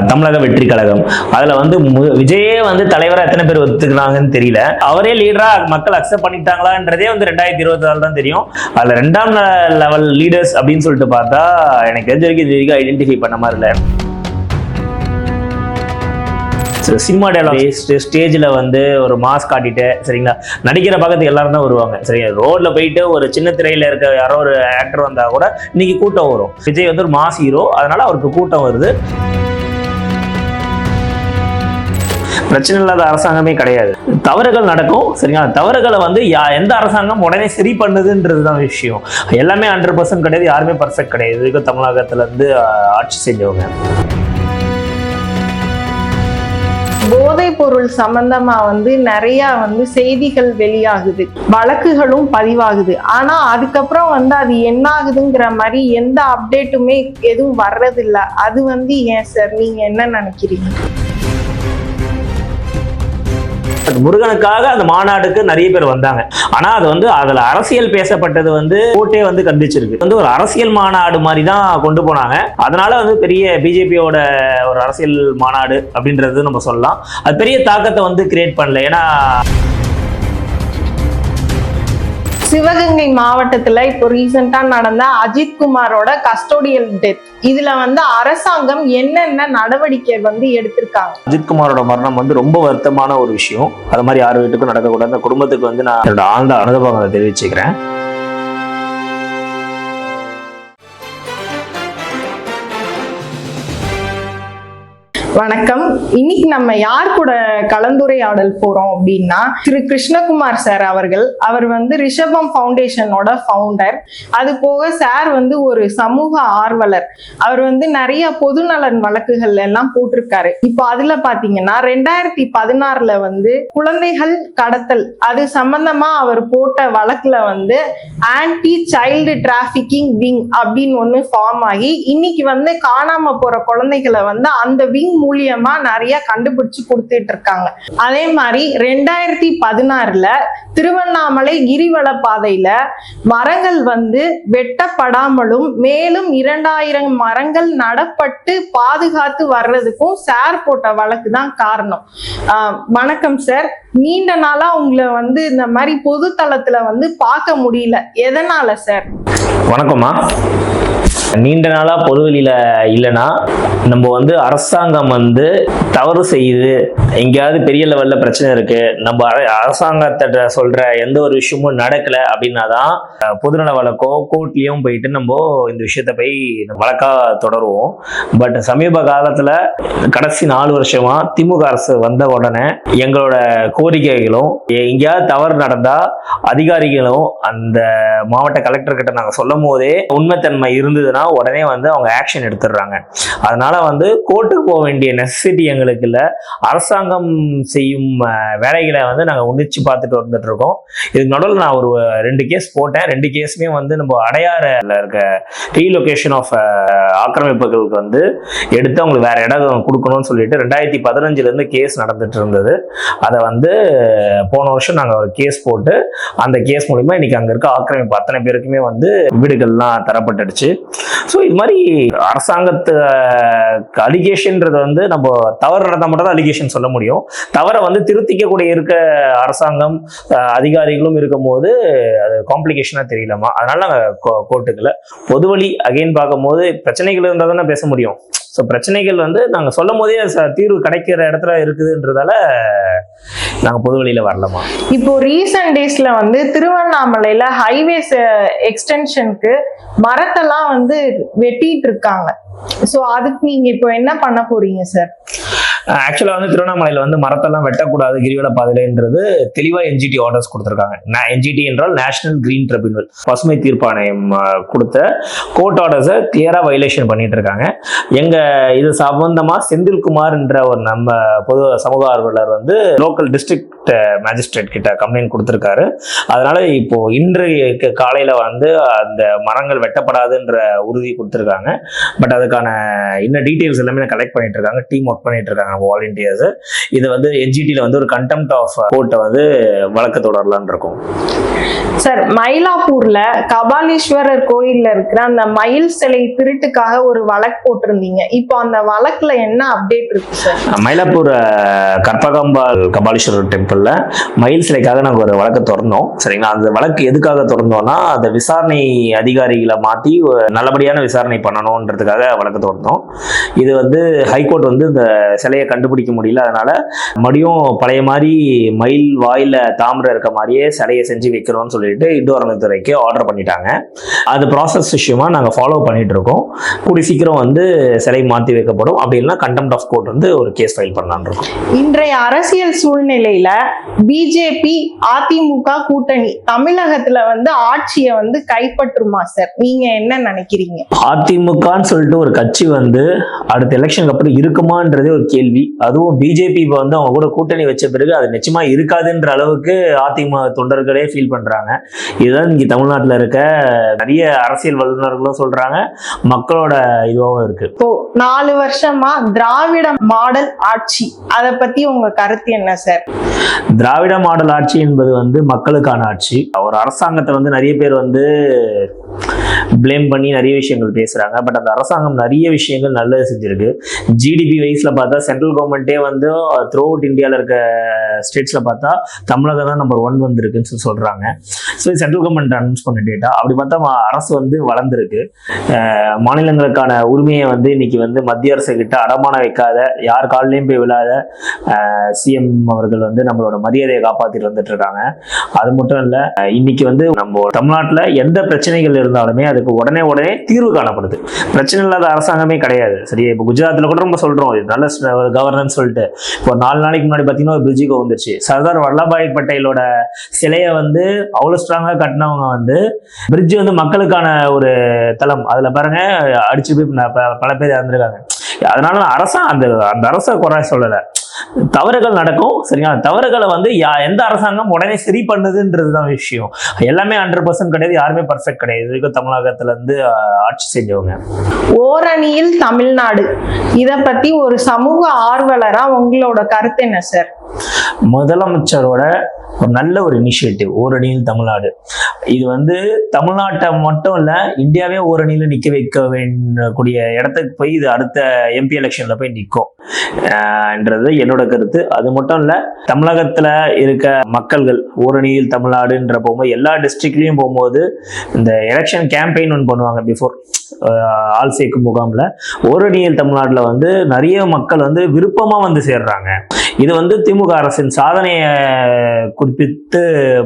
தமிழக வெற்றி கழகம். அதுல வந்து மு- விஜயே வந்து தலைவரா எத்தனை பேர் ஒத்துக்கிறாங்கன்னு தெரியல. அவரே லீடரா மக்கள் அக்செப்ட் பண்ணிட்டாங்களான்றதே வந்து ரெண்டாயிரத்தி இருபத்தி நாலு தான் தெரியும். அதுல ரெண்டாம் லெவல் லீடர்ஸ் அப்படின்னு சொல்லிட்டு பார்த்தா எனக்கு தெரிஞ்ச வரைக்கும் இது வரைக்கும் ஐடென்டிஃபை பண்ண மாதிரி இல்லை. சினிமா டேலாக் ஸ்டேஜில் வந்து ஒரு மாஸ் காட்டிட்டு சரிங்களா? நடிக்கிற பக்கத்துக்கு எல்லாரும் தான் வருவாங்க. சரிங்க ரோட்ல போயிட்டு ஒரு சின்ன திரையில இருக்க யாரோ ஒரு ஆக்டர் வந்தா கூட இன்னைக்கு கூட்டம் வரும். விஜய் வந்து ஒரு மாஸ் ஹீரோ அதனால அவருக்கு கூட்டம் வருது. பிரச்சனை இல்லாத அரசாங்கமே கிடையாது. தவறுகள் நடக்கும் சரிங்களா தவறுகளை வந்து யா எந்த அரசாங்கம் உடனே சரி பண்ணுதுன்றது தான் விஷயம். எல்லாமே ஹண்ட்ரட் பர்சன்ட் கிடையாது யாருமே பர்ஃபெக்ட் கிடையாது. இதுக்கு தமிழகத்துல இருந்து ஆட்சி செஞ்சவங்க. போதைப் பொருள் சம்பந்தமா வந்து நிறைய வந்து செய்திகள் வெளியாகுது. வழக்குகளும் பதிவாகுது. ஆனா அதுக்கப்புறம் வந்து அது என்ன ஆகுதுங்கிற மாதிரி எந்த அப்டேட்டுமே எதுவும் வர்றதில்ல. அது வந்து ஏன் சார் நீங்க என்ன நினைக்கிறீங்க? முருகனுக்காக அந்த மாநாடுக்கு நிறைய பேர் வந்தாங்க. ஆனா அது வந்து அதுல அரசியல் பேசப்பட்டது வந்து கோட்டே வந்து கண்டிச்சிருக்கு. வந்து ஒரு அரசியல் மாநாடு மாதிரி தான் கொண்டு போனாங்க. அதனால வந்து பெரிய பிஜேபியோட ஒரு அரசியல் மாநாடு அப்படின்றது நம்ம சொல்லலாம். அது பெரிய தாக்கத்தை வந்து கிரியேட் பண்ணல. ஏன்னா சிவகங்கை மாவட்டத்துல இப்போ ரீசெண்டா நடந்த அஜித் குமாரோட கஸ்டோடியல் டெத் இதுல வந்து அரசாங்கம் என்னென்ன நடவடிக்கை வந்து எடுத்திருக்காங்க? அஜித்குமாரோட மரணம் வந்து ரொம்ப வருத்தமான ஒரு விஷயம். அது மாதிரி யார் வீட்டுக்கும் நடக்கக்கூடாது. அந்த குடும்பத்துக்கு வந்து நான் என்னோட ஆழ்ந்த அனுபவங்களை தெரிவிச்சுக்கிறேன். வணக்கம். இன்னைக்கு நம்ம யார் கூட கலந்துரையாடல் போறோம் அப்படின்னா திரு கிருஷ்ணகுமார் சார் அவர்கள். அவர் வந்து ரிஷபம் ஃபவுண்டேஷனோட ஃபவுண்டர் அது போக சார் வந்து ஒரு சமூக ஆர்வலர். அவர் வந்து நிறைய பொதுநலன் வழக்குகள் எல்லாம் போட்டிருக்காரு. இப்போ அதுல பாத்தீங்கன்னா ரெண்டாயிரத்தி பதினாறுல வந்து குழந்தைகள் கடத்தல். அது சம்பந்தமா அவர் போட்ட வழக்குல வந்து ஆன்டி சைல்டு டிராஃபிக்கிங் விங் அப்படின்னு ஒன்று ஃபார்ம் ஆகி இன்னைக்கு வந்து காணாம போற குழந்தைகளை வந்து அந்த விங் மூலியமா நிறைய கண்டுபிடிச்சு கொடுத்துட்டு இருக்காங்க. அதே மாதிரி ரெண்டாயிரத்தி பதினாறுல திருவண்ணாமலை கிரிவல பாதையில மரங்கள் வந்து வெட்டப்படாமலும் மேலும் இரண்டாயிரம் மரங்கள் நடப்பட்டு பாதுகாத்து வர்றதுக்கும் சார் போட்ட வழக்கு தான் காரணம் வணக்கம் சார். நீண்ட நாளா உங்களை வந்து இந்த மாதிரி பொது தளத்துல வந்து பார்க்க முடியல. எதனால சார் வணக்கம்மா. நீண்ட நாளா பொதுவெளியில இல்லைன்னா நம்ம வந்து அரசாங்கம் வந்து தவறு செய்யுது. எங்கேயாவது பெரிய லெவல்ல பிரச்சனை இருக்கு. நம்ம அர- சொல்ற எந்த ஒரு விஷயமும் நடக்கல அப்படின்னா தான் பொதுநல வழக்கோ கோர்ட்லயும் போயிட்டு நம்ம இந்த விஷயத்த போய் வழக்கா தொடருவோம். பட் சமீப காலத்துல கடைசி நாலு வருஷமா திமுக அரசு வந்த உடனே எங்களோட கோரிக்கைகளும் எங்கேயாவது தவறு நடந்தா அதிகாரிகளும் அந்த மாவட்ட கலெக்டர் கிட்ட சொல்லும் போதே உண்மைத்தன்மை இருந்ததுன்னா உடனே வந்து அவங்க ஆக்ஷன் எடுத்துடுறாங்க. அதனால வந்து கோர்ட்டுக்கு போக வேண்டிய நெசசிட்டி எங்களுக்கு இல்லை. அரசாங்கம் செய்யும் வேலைகளை வந்து நாங்கள் உன்னிச்சு பார்த்துட்டு வந்துட்டு இருக்கோம். இதுக்கு நடுவில் நான் ஒரு ரெண்டு கேஸ் போட்டேன். ரெண்டு கேஸுமே வந்து நம்ம அடையாறில் இருக்க ரீலொகேஷன் ஆஃப் ஆக்கிரமிப்புகளுக்கு வந்து எடுத்து அவங்களுக்கு வேற இடம் கொடுக்கணும்னு சொல்லிட்டு ரெண்டாயிரத்தி பதினஞ்சுல இருந்து கேஸ் நடந்துட்டு இருந்தது. அதை வந்து போன வருஷம் நாங்கள் ஒரு கேஸ் போட்டு அந்த கேஸ் மூலிமா இன்னைக்கு அங்கே இருக்க ஆக்கிரமிப்பு அத்தனை பேருக்குமே வந்து வீடுகள்லாம் தரப்பட்டுடுச்சு. ஸோ இது மாதிரி அரசாங்கத்து அலிகேஷன்ன்றது வந்து நம்ம தவறு நடந்தால் மட்டும் தான் அலிகேஷன் சொல்ல முடியும். தவறை வந்து திருத்திக்கக்கூடிய இருக்க அரசாங்கம் அதிகாரிகளும் இருக்கும்போது அது காம்ப்ளிகேஷனாக தெரியலமா அதனால நாங்கள் கோர்ட்டுக்குல பொது வழி அகைன் பார்க்கும்போது பிரச்சனைகள் இருந்தால் தானே பேச முடியும். ஸோ பிரச்சனைகள் வந்து நாங்கள் சொல்லும் போதே தீர்வு கிடைக்கிற இடத்துல இருக்குதுன்றதால நாங்கள் பொது வழியில் வரலாமா இப்போ ரீசன்ட் டேஸ்ல வந்து திருவண்ணாமலையில ஹைவேஸ் எக்ஸ்டென்ஷனுக்கு மரத்தெல்லாம் வந்து வெட்டிட்டு இருக்காங்க. ஸோ அதுக்கு நீங்க இப்போ என்ன பண்ண போறீங்க சார் ஆக்சுவலாக வந்து திருவண்ணாமலையில் வந்து மரத்தெல்லாம் வெட்டக்கூடாது கிரிவல பாதையிலன்றது தெளிவாக என்ஜிடி ஆர்டர்ஸ் கொடுத்துருக்காங்க. என்ஜிடி என்றால் நேஷனல் கிரீன் ட்ரிபியூனல் பசுமை தீர்ப்பாணையம் கொடுத்த கோர்ட் ஆர்டர்ஸை கிளியராக வைலேஷன் பண்ணிட்டு இருக்காங்க எங்கள் இது சம்பந்தமாக செந்தில்குமார் என்ற ஒரு நம்ம பொது சமூக ஆர்வலர் வந்து லோக்கல் டிஸ்ட்ரிக்ட் மேஜிஸ்ட்ரேட் கிட்ட கம்ப்ளைண்ட் கொடுத்துருக்காரு. அதனால இப்போ இன்றைக்கு காலையில் வந்து அந்த மரங்கள் வெட்டப்படாதுன்ற உறுதி கொடுத்துருக்காங்க. பட் அதுக்கான இன்னும் டீட்டெயில்ஸ் எல்லாமே கலெக்ட் பண்ணிட்டு இருக்காங்க டீம் ஒர்க் பண்ணிட்டு இருக்காங்க பண்ணுறாங்க வாலண்டியர்ஸ் இது வந்து என்ஜிடியில் வந்து ஒரு கண்டெம்ட் ஆஃப் கோர்ட்டை வந்து வழக்கு தொடரலான் இருக்கும். சார் மயிலாப்பூர்ல கபாலீஸ்வரர் கோயில்ல இருக்கிற அந்த மயில் சிலை திருட்டுக்காக ஒரு வழக்கு போட்டிருந்தீங்க. இப்போ அந்த வழக்குல என்ன அப்டேட் இருக்கு சார்? மயிலாப்பூர் கற்பகாம்பாள் கபாலீஸ்வரர் டெம்பிள்ல மயில் சிலைக்காக நாங்கள் ஒரு வழக்கு திறந்தோம் சரிங்களா? அந்த வழக்கு எதுக்காக திறந்தோம்னா அந்த விசாரணை அதிகாரிகளை மாற்றி நல்லபடியான விசாரணை பண்ணணுன்றதுக்காக வழக்கு திறந்தோம் இது வந்து ஹைகோர்ட் வந்து இந்த சிலையை கண்டுபிடிக்க முடியல. அதனால மறுபடியும் பழைய மாதிரி மயில் வாயில தாமிரம் இருக்க மாதிரியே சிலையை செஞ்சு வைக்கிறோம். வைக்கிறோம்னு சொல்லிட்டு இந்து அறநிலைத்துறைக்கு ஆர்டர் பண்ணிட்டாங்க. அது ப்ராசஸ் விஷயமா நாங்கள் ஃபாலோ பண்ணிட்டு இருக்கோம் கூடி சீக்கிரம் வந்து சிலை மாற்றி வைக்கப்படும். அப்படி இல்லைன்னா கண்டெம்ட் ஆஃப் கோர்ட் வந்து ஒரு கேஸ் ஃபைல் பண்ணலான்னு இருக்கோம். இன்றைய அரசியல் சூழ்நிலையில பிஜேபி அதிமுக கூட்டணி தமிழகத்துல வந்து ஆட்சியை வந்து கைப்பற்றுமா சார் நீங்க என்ன நினைக்கிறீங்க? அதிமுகன்னு சொல்லிட்டு ஒரு கட்சி வந்து அடுத்த எலெக்ஷனுக்கு அப்புறம் இருக்குமான்றதே ஒரு கேள்வி. அதுவும் பிஜேபி இப்போ வந்து அவங்க கூட கூட்டணி வச்ச பிறகு அது நிச்சயமா இருக்காதுன்ற அளவுக்கு அதிமுக தொண்டர்களே ஃபீல் பண்றாங்க. இதுதான் இங்கே தமிழ்நாட்டில் இருக்க நிறைய அரசியல் வல்லுநர்களும் சொல்றாங்க. மக்களோட இதுவாகவும் இருக்கு. இப்போ நாலு வருஷமா திராவிட மாடல் ஆட்சி. அத பத்தி உங்க கருத்து என்ன சார்? திராவிட மாடல் ஆட்சி என்பது வந்து மக்களுக்கான ஆட்சி. ஒரு அரசாங்கத்தை வந்து நிறைய பேர் வந்து ப்ளேம் பண்ணி நிறைய விஷயங்கள் பேசுறாங்க. பட் அந்த அரசாங்கம் நிறைய விஷயங்கள் நல்லது செஞ்சிருக்கு. ஜிடிபி வைஸ்ல பார்த்தா சென்ட்ரல் கவர்மெண்ட்டே வந்து த்ரூ அவுட் இந்தியாவில் இருக்க ஸ்டேட்ஸ்ல பார்த்தா தமிழகம் தான் நம்பர் ஒன் வந்திருக்குன்னு சொல்லி சொல்றாங்க. ஸோ சென்ட்ரல் கவர்மெண்ட் அனௌன்ஸ் பண்ண டேட்டா அப்படி பார்த்தா அரசு வந்து வளர்ந்துருக்கு. மாநிலங்களுக்கான உரிமையை வந்து இன்னைக்கு வந்து மத்திய அரசு கிட்ட அடமான வைக்காத யார் காலிலையும் போய் விழாத சிஎம் அவர்கள் வந்து நம்மளோட மரியாதையை காப்பாற்றிட்டு வந்துட்டு இருக்காங்க. அது மட்டும் இல்லை இன்னைக்கு வந்து நம்ம தமிழ்நாட்டில் எந்த பிரச்சனைகள் இருந்தாலுமே அதுக்கு உடனே உடனே தீர்வு காணப்படுது. பிரச்சனை இல்லாத அரசாங்கமே கிடையாது. சரி இப்போ குஜராத்தில் கூட நம்ம சொல்கிறோம் இது நல்ல கவர்னன்ஸ் சொல்லிட்டு. இப்போ ஒரு நாலு நாளைக்கு முன்னாடி பார்த்தீங்கன்னா ஒரு பிரிட்ஜுக்கு வந்துருச்சு. சர்தார் வல்லபாய் பட்டேலோட சிலையை வந்து அவ்வளோ ஸ்ட்ராங்காக கட்டினவங்க வந்து பிரிட்ஜ் வந்து மக்களுக்கான ஒரு தளம். அதில் பாருங்க அடிச்சு போய் பல பேர் இறந்துருக்காங்க. அதனால அரசாங்க அரசா அந்த அந்த அரசை குறை சொல்லலை. தவறுகள் நடக்கும் சரிங்களா? தவறுகளை வந்து யா- எந்த அரசாங்கம் உடனே சரி பண்ணுதுன்றது தான் விஷயம். எல்லாமே ஹண்ட்ரட் பர்சன்ட் கிடையாது யாருமே பர்ஃபெக்ட் கிடையாது. இது வரைக்கும் தமிழகத்துல இருந்து ஆஹ், ஆட்சி செஞ்சவங்க. ஓரணியில் தமிழ்நாடு. இத பத்தி ஒரு சமூக ஆர்வலரா உங்களோட கருத்து என்ன சார்? முதலமைச்சரோட ஒரு நல்ல ஒரு இனிஷியேட்டிவ் ஓரணியில் தமிழ்நாடு. இது வந்து தமிழ்நாட்டை மட்டும் இல்லை இந்தியாவே ஓரணியில் நிற்க வைக்க வேண்டிய இடத்துக்கு போய் இது அடுத்த எம்பி எலெக்ஷனில் போய் நிற்கும் என்றது என்னோட கருத்து. அது மட்டும் இல்லை தமிழகத்தில் இருக்க மக்கள்கள் ஓரணியில் தமிழ்நாடுன்ற போகும்போது எல்லா டிஸ்ட்ரிக்ட்லேயும் போகும்போது இந்த எலெக்ஷன் கேம்பெயின் ஒன்று பண்ணுவாங்க பிஃபோர் ஆள் சேர்க்கும் முகாம்ல ஓரணியில் தமிழ்நாட்டில் வந்து நிறைய மக்கள் வந்து விருப்பமாக வந்து சேர்றாங்க. இது வந்து திமுக அரசின் சாதனையை குறிப்பிட்டு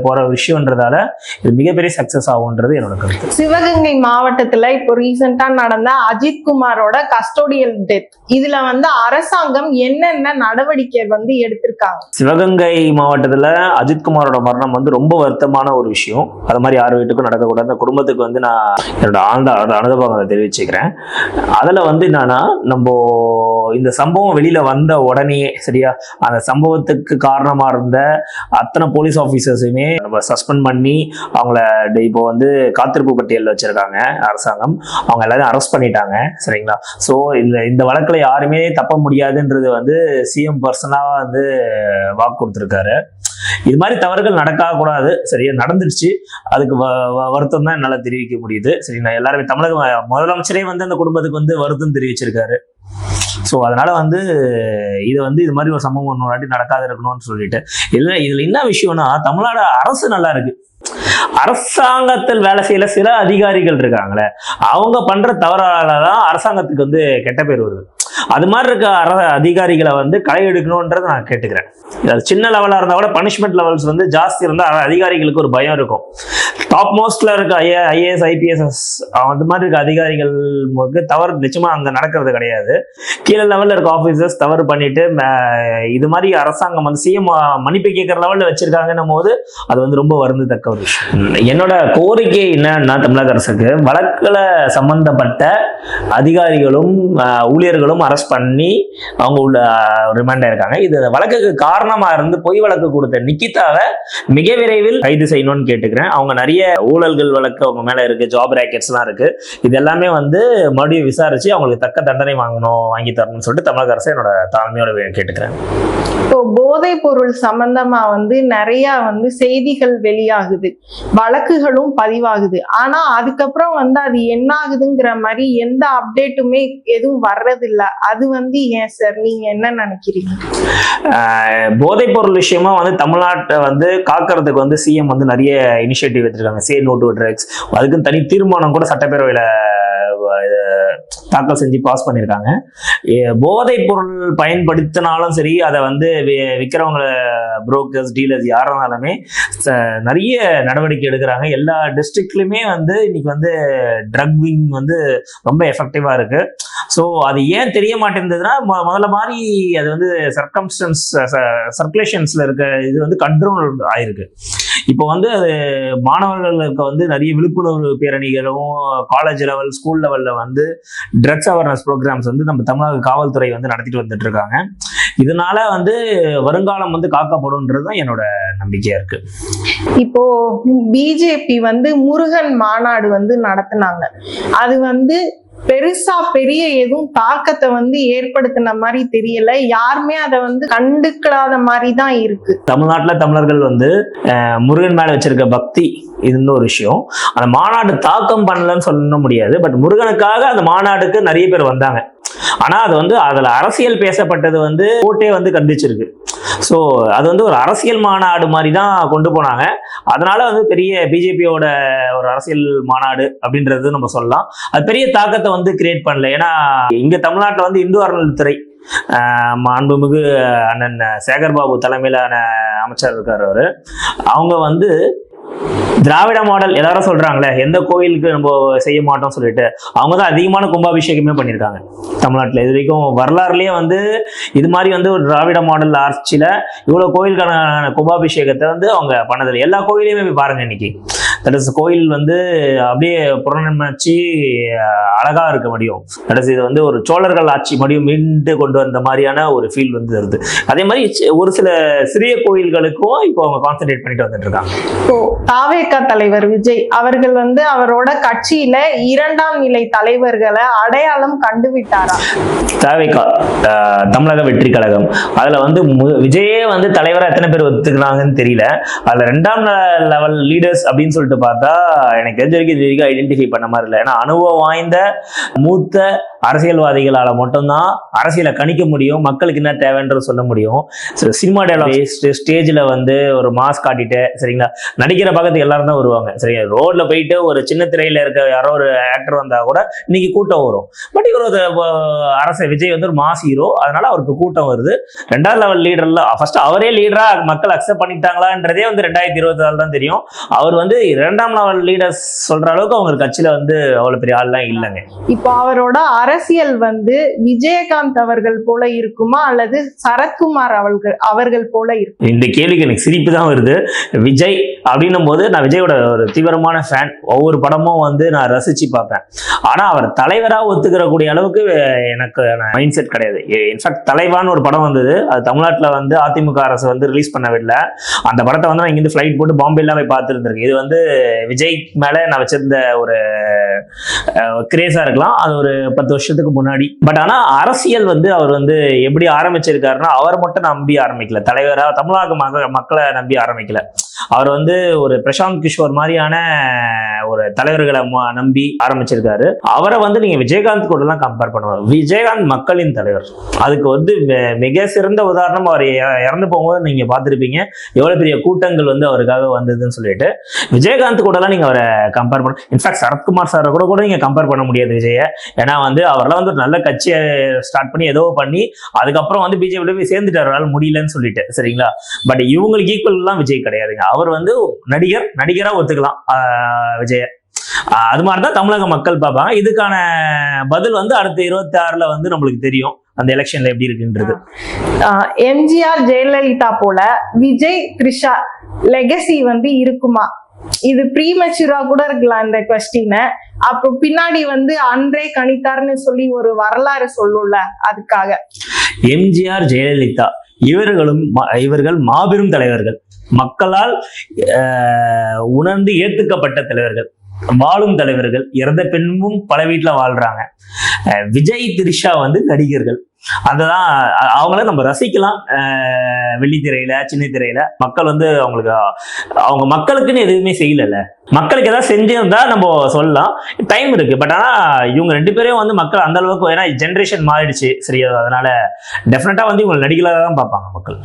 போற விஷயம்ன்றதால இது மிகப்பெரிய சக்சஸ் ஆகுன்றது என்னோட கருத்து. சிவகங்கை மாவட்டத்துல இப்போ ரீசெண்டா நடந்த அஜித் குமாரோட கஸ்டோடியல் டெத் இதுல வந்து அரசாங்கம் என்னென்ன நடவடிக்கை வந்து எடுத்திருக்காங்க? சிவகங்கை மாவட்டத்துல அஜித்குமாரோட மரணம் வந்து ரொம்ப வருத்தமான ஒரு விஷயம். அது மாதிரி யார் வீட்டுக்கும் நடக்கக்கூடாது. அந்த குடும்பத்துக்கு வந்து நான் என்னோட ஆழ்ந்த அனு- அனுதாபங்களை தெரிவிச்சுக்கிறேன். அதுல வந்து என்னன்னா நம்ம இந்த சம்பவம் வெளியில வந்த உடனே சரியா? அந்த சம்பவத்துக்கு காரணமாக இருந்த அத்தனை போலீஸ் ஆஃபீஸர்ஸுமே நம்ம சஸ்பெண்ட் பண்ணி அவங்கள இப்போ வந்து காத்திருப்பு பட்டியலில் வச்சிருக்காங்க அரசாங்கம். அவங்க எல்லாரும் அரெஸ்ட் பண்ணிட்டாங்க. சரிங்களா? ஸோ இந்த இந்த வழக்கில் யாருமே தப்ப முடியாதுன்றது வந்து சிஎம் பர்சனாக வந்து வாக்கு கொடுத்துருக்காரு. இது மாதிரி தவறுகள் நடக்க கூடாது. சரியா? நடந்துடுச்சு அதுக்கு வ- வ- வருத்தம் தான் என்னால் தெரிவிக்க முடியுது. சரி நான் எல்லாருமே தமிழக முதலமைச்சரே வந்து அந்த குடும்பத்துக்கு வந்து வருத்தம் தெரிவிச்சிருக்காரு. ஸோ அதனால வந்து இது வந்து இது மாதிரி ஒரு சம்பவம் ஒன்று வாட்டி நடக்காது இருக்கணும்னு சொல்லிட்டு. இல்லை இதுல என்ன விஷயம்னா தமிழ்நாடு அரசு நல்லா இருக்கு. அரசாங்கத்தில் வேலை செய்யற சில அதிகாரிகள் இருக்காங்களே அவங்க பண்ற தவறால தான் அரசாங்கத்துக்கு வந்து கெட்ட பேர் வருது. அது மாதிரி இருக்க அர அதிகாரிகளை வந்து களை எடுக்கணுன்றதை நான் கேட்டுக்கிறேன். அது சின்ன லெவலாக இருந்தால் கூட பனிஷ்மெண்ட் லெவல்ஸ் வந்து ஜாஸ்தி இருந்தால் அதிகாரிகளுக்கு ஒரு பயம் இருக்கும். டாப் மோஸ்ட்ல இருக்க ஐஏ ஐஏஎஸ் ஐபிஎஸ்எஸ் அந்த மாதிரி இருக்க அதிகாரிகள் தவறு நிச்சயமா அங்கே நடக்கிறது கிடையாது. கீழே லெவலில் இருக்க ஆஃபீஸர்ஸ் தவறு பண்ணிட்டு இது மாதிரி அரசாங்கம் வந்து சிஎம் மன்னிப்பு கேட்குற லெவலில் வச்சிருக்காங்கன்னும் போது அது வந்து ரொம்ப வருந்தத்தக்க ஒரு விஷயம். என்னோட கோரிக்கை என்னன்னா தமிழக அரசுக்கு வழக்குல சம்பந்தப்பட்ட அதிகாரிகளும் ஊழியர்களும் அரெஸ்ட் பண்ணி அவங்க உள்ள ரிமாண்ட் ஆயிருக்காங்க. இது வழக்குக்கு காரணமா இருந்து பொய் வழக்கு கொடுத்த நிக்கிதாவை மிக விரைவில் கைது செய்யணும்னு கேட்டுக்கிறேன். அவங்க நிறைய ஊழல்கள் வழக்கு அவங்க மேல இருக்கு ஜாப் ரேக்கெட்ஸ்லாம் இருக்கு. இது எல்லாமே வந்து மறுபடியும் விசாரிச்சு அவங்களுக்கு தக்க தண்டனை வாங்கணும் வாங்கி தரணும்னு சொல்லிட்டு தமிழக அரசு என்னோட தாழ்மையோட கேட்டுக்கிறேன். இப்போ போதை பொருள் சம்பந்தமா வந்து நிறைய வந்து செய்திகள் வெளியாகுது. வழக்குகளும் பதிவாகுது. ஆனா அதுக்கப்புறம் வந்து அது என்ன ஆகுதுங்கிற மாதிரி எந்த அப்டேட்டுமே எதுவும் வர்றதில்ல. அது வந்து ஏன் சார் நீங்க என்ன நினைக்கிறீங்க? ஆஹ் போதைப் பொருள் விஷயமா வந்து தமிழ்நாட்டை வந்து காக்கிறதுக்கு வந்து சிஎம் வந்து நிறைய இனிஷியேட்டிவ் எடுத்திருக்காங்க. சே நோ டு ட்ரக்ஸ் அதுக்கு தனி தீர்மானம் கூட சட்டப்பேரவையில தாக்கல் செஞ்சு பாஸ் பண்ணியிருக்காங்க. போதைப் பொருள் பயன்படுத்தினாலும் சரி அதை வந்து விற்கிறவங்க புரோக்கர்ஸ் டீலர்ஸ் யாருனாலுமே நிறைய நடவடிக்கை எடுக்கிறாங்க. எல்லா டிஸ்ட்ரிக்ட்லையுமே வந்து இன்னைக்கு வந்து ட்ரக் விங் வந்து ரொம்ப எஃபெக்டிவா இருக்கு. ஸோ அது ஏன் தெரிய மாட்டேங்குதுன்னா முதல்ல மாதிரி அது வந்து சர்க்கம்ஸ்டன்ஸ் சர்க்குலேஷன்ஸ்ல இருக்க இது வந்து கண்ட்ரோல் ஆயிருக்கு. இப்போ வந்து அது மாணவர்களுக்கு வந்து நிறைய விழிப்புணர்வு பேரணிகளும் காலேஜ் லெவல் ஸ்கூல் லெவல்ல வந்து ட்ரக்ஸ் அவேர்னஸ் ப்ரோக்ராம்ஸ் வந்து நம்ம தமிழக காவல்துறை வந்து நடத்திட்டு வந்துட்டு இருக்காங்க. இதனால வந்து வருங்காலம் வந்து காக்கப்படும்ன்றது தான் என்னோட நம்பிக்கையா இருக்கு. இப்போ பிஜேபி வந்து முருகன் மாநாடு வந்து நடத்தினாங்க. அது வந்து பெருசா பெரிய எதுவும் தாக்கத்தை வந்து ஏற்படுத்தின மாதிரி தெரியல. யாருமே அதை வந்து கண்டுக்கலாத மாதிரி தான் இருக்கு. தமிழ்நாட்டுல தமிழர்கள் வந்து முருகன் மேல வச்சிருக்க பக்தி இருந்த ஒரு விஷயம். அந்த மாநாடு தாக்கம் பண்ணலன்னு சொல்ல முடியாது. பட் முருகனுக்காக அந்த மாநாடுக்கு நிறைய பேர் வந்தாங்க. ஆனா அது வந்து அதுல அரசியல் பேசப்பட்டது வந்து கோர்ட்டே வந்து கண்டிச்சிருக்கு. ஸோ அது வந்து ஒரு அரசியல் மாநாடு மாதிரி தான் கொண்டு போனாங்க. அதனால வந்து பெரிய பிஜேபியோட ஒரு அரசியல் மாநாடு அப்படின்றது நம்ம சொல்லலாம். அது பெரிய தாக்கத்தை வந்து கிரியேட் பண்ணல. ஏன்னா இங்க தமிழ்நாட்டில் வந்து இந்து அறநிலைத்துறை மாண்புமிகு அண்ணன் சேகர்பாபு தலைமையிலான அமைச்சர் இருக்கார் அவர். அவங்க வந்து திராவிட மாடல் எல்லாரும் சொல்றாங்களே எந்த கோயிலுக்கு நம்ம செய்ய மாட்டோம் சொல்லிட்டு அவங்க தான் அதிகமான கும்பாபிஷேகமே பண்ணியிருக்காங்க. தமிழ்நாட்டில் இது வரைக்கும் வரலாறுலயே வந்து இது மாதிரி வந்து ஒரு திராவிட மாடல் ஆட்சியில இவ்வளவு கோயிலுக்கான கும்பாபிஷேகத்தை வந்து அவங்க பண்ணதில்லை. எல்லா கோயிலையுமே போய் பாருங்க இன்னைக்கு. தட் கோயில் வந்து அப்படியே புறநன்மைச்சு அழகா இருக்க முடியும் தட் இது வந்து ஒரு சோழர்கள் ஆட்சி மடியும் மீண்டு கொண்டு வந்த மாதிரியான ஒரு ஃபீல் வந்து வருது. அதே மாதிரி ஒரு சில சிறிய கோயில்களுக்கும் இப்போ அவங்க கான்சென்ட்ரேட் பண்ணிட்டு வந்துட்டு இருக்காங்க இப்போ தாவேகா தலைவர் விஜய் அவர்கள் வந்து அவரோட கட்சியில இரண்டாம் நிலை தலைவர்களை அடையாளம் கண்டுவிட்டாரா தேவைக்கா தமிழக வெற்றி கழகம். அதுல வந்து விஜயே வந்து தலைவரா எத்தனை பேர் ஒத்துக்கிறாங்கன்னு தெரியல. அதுல ரெண்டாம் லெவல் லீடர்ஸ் அப்படின்னு சொல்லிட்டு பார்த்தா எனக்கு தெரிஞ்ச வரைக்கும் இது வரைக்கும் ஐடென்டிஃபை பண்ண மாதிரி இல்லை. ஏன்னா அனுபவம் வாய்ந்த மூத்த அரசியல்வாதிகளால மட்டும்தான் அரசியலை கணிக்க முடியும் மக்களுக்கு என்ன தேவைன்றது சொல்ல முடியும். சினிமா டேலாக் ஸ்டேஜ்ல வந்து ஒரு மாஸ் காட்டிட்டு சரிங்களா? நடிக்கிற பக்கத்துக்கு எல்லாரும் தான் வருவாங்க. சரிங்க ரோட்ல போயிட்டு ஒரு சின்ன திரையில இருக்க யாரோ ஒரு ஆக்டர் வந்தா கூட இன்னைக்கு கூட்டம் வரும். பட் இவர் ஒரு அரச விஜய் வந்து ஒரு மாஸ் ஹீரோ அதனால அவருக்கு கூட்டம் வருது. ரெண்டாவது லெவல் லீடர்ல ஃபர்ஸ்ட் அவரே லீடரா மக்கள் அக்செப்ட் பண்ணிட்டாங்களான்றதே வந்து ரெண்டாயிரத்தி இருபத்தி நாலு தான் தெரியும். அவர் வந்து இரண்டாம் லெவல் லீடர்ஸ் சொல்ற அளவுக்கு அவங்க கட்சியில வந்து அவ்வளவு பெரிய ஆள்லாம் இல்லைங்க. இப்போ அவரோட அரசியல் வந்து விஜயகாந்த் அவர்கள் போல இருக்குமா? அல்லது சரத்குமார் அவர்கள் அவர்கள் போல இருக்கும் இந்த கேள்விக்கு எனக்கு சிரிப்பு தான் வருது. விஜய் அப்படின்னும் போது நான் விஜயோட ஒரு தீவிரமான ஃபேன் ஒவ்வொரு படமும் வந்து நான் ரசிச்சு பார்ப்பேன். ஆனா அவர் தலைவரா ஒத்துக்கிற கூடிய அளவுக்கு எனக்கு மைண்ட் செட் கிடையாது. இன்ஃபேக்ட் தலைவான்னு ஒரு படம் வந்தது. அது தமிழ்நாட்டில் வந்து அதிமுக அரசு வந்து ரிலீஸ் பண்ண விடல அந்த படத்தை வந்து நான் இங்கிருந்து ஃப்ளைட் போட்டு பாம்பேலாம் போய் பார்த்துருந்துருக்கேன். இது வந்து விஜய் மேல நான் வச்சிருந்த ஒரு கிரேஸா இருக்கலாம். அது ஒரு பத்து வருஷத்துக்கு முன்னாடி. பட் ஆனா அரசியல் வந்து அவர் வந்து எப்படி ஆரம்பிச்சிருக்காருன்னா அவர் மட்டும் நம்பி ஆரம்பிக்கல. தலைவரா தமிழக மக்களை நம்பி ஆரம்பிக்கல. அவர் வந்து ஒரு பிரசாந்த் கிஷோர் மாதிரியான ஒரு தலைவர்களை நம்பி ஆரம்பிச்சிருக்காரு. அவரை வந்து நீங்க விஜயகாந்த் கூட எல்லாம் கம்பேர் பண்ணுவாங்க விஜயகாந்த் மக்களின் தலைவர். அதுக்கு வந்து மிக சிறந்த உதாரணம் அவர் இறந்து போகும்போது நீங்க பார்த்துருப்பீங்க. எவ்வளவு பெரிய கூட்டங்கள் வந்து அவருக்காக வந்ததுன்னு சொல்லிட்டு. விஜயகாந்த் கூட எல்லாம் நீங்க அவரை கம்பேர் பண்ண இன்ஃபேக்ட் சரத்குமார் சாரை கூட கூட நீங்க கம்பேர் பண்ண முடியாது விஜய. ஏன்னா வந்து அவரெல்லாம் வந்து ஒரு நல்ல கட்சியை ஸ்டார்ட் பண்ணி ஏதோ பண்ணி அதுக்கப்புறம் வந்து பிஜேபி போய் சேர்ந்துட்டார். அவரால் முடியலன்னு சொல்லிட்டு. சரிங்களா? பட் இவங்களுக்கு ஈக்குவல்லாம் விஜய் கிடையாதுங்க. அவர் வந்து நடிகர் நடிகரா ஒத்துக்கலாம் விஜய. அது மாதிரி தான் தமிழக மக்கள் பார்ப்பாங்க. இதுக்கான பதில் வந்து அடுத்த இருபத்தி ஆறுல வந்து நம்மளுக்கு தெரியும். அந்த எலெக்ஷன்ல எப்படி இருக்குன்றது. எம்ஜிஆர் ஜெயலலிதா போல விஜய் த்ரிஷா லெகசி வந்து இருக்குமா? இது ப்ரீமெச்சூரா கூட இருக்கலாம் இந்த கொஸ்டினை அப்புறம் பின்னாடி வந்து அன்றே கணித்தார்னு சொல்லி ஒரு வரலாறு சொல்லும்ல அதுக்காக. எம்ஜிஆர் ஜெயலலிதா. இவர்களும் இவர்கள் மாபெரும் தலைவர்கள். மக்களால் ஆஹ், உணர்ந்து ஏத்துக்கப்பட்ட தலைவர்கள். வாழும் தலைவர்கள். இறந்த பெண்ணும் பல வீட்டுல வாழ்றாங்க. விஜய் திரிஷா வந்து நடிகர்கள். அதுதான் அவங்கள நம்ம ரசிக்கலாம். வெள்ளித்திரையில சின்ன திரையில. மக்கள் வந்து அவங்களுக்கு அவங்க மக்களுக்குன்னு எதுவுமே செய்யல மக்களுக்கு ஏதாவது செஞ்சிருந்தா நம்ம சொல்லலாம். டைம் இருக்கு. பட் ஆனா இவங்க ரெண்டு பேரையும் வந்து மக்கள் அந்த அளவுக்கு ஏன்னா ஜென்ரேஷன் மாறிடுச்சு. சரியா? அதனால டெஃபினட்டா வந்து இவங்க நடிகளாக தான் பார்ப்பாங்க மக்கள்.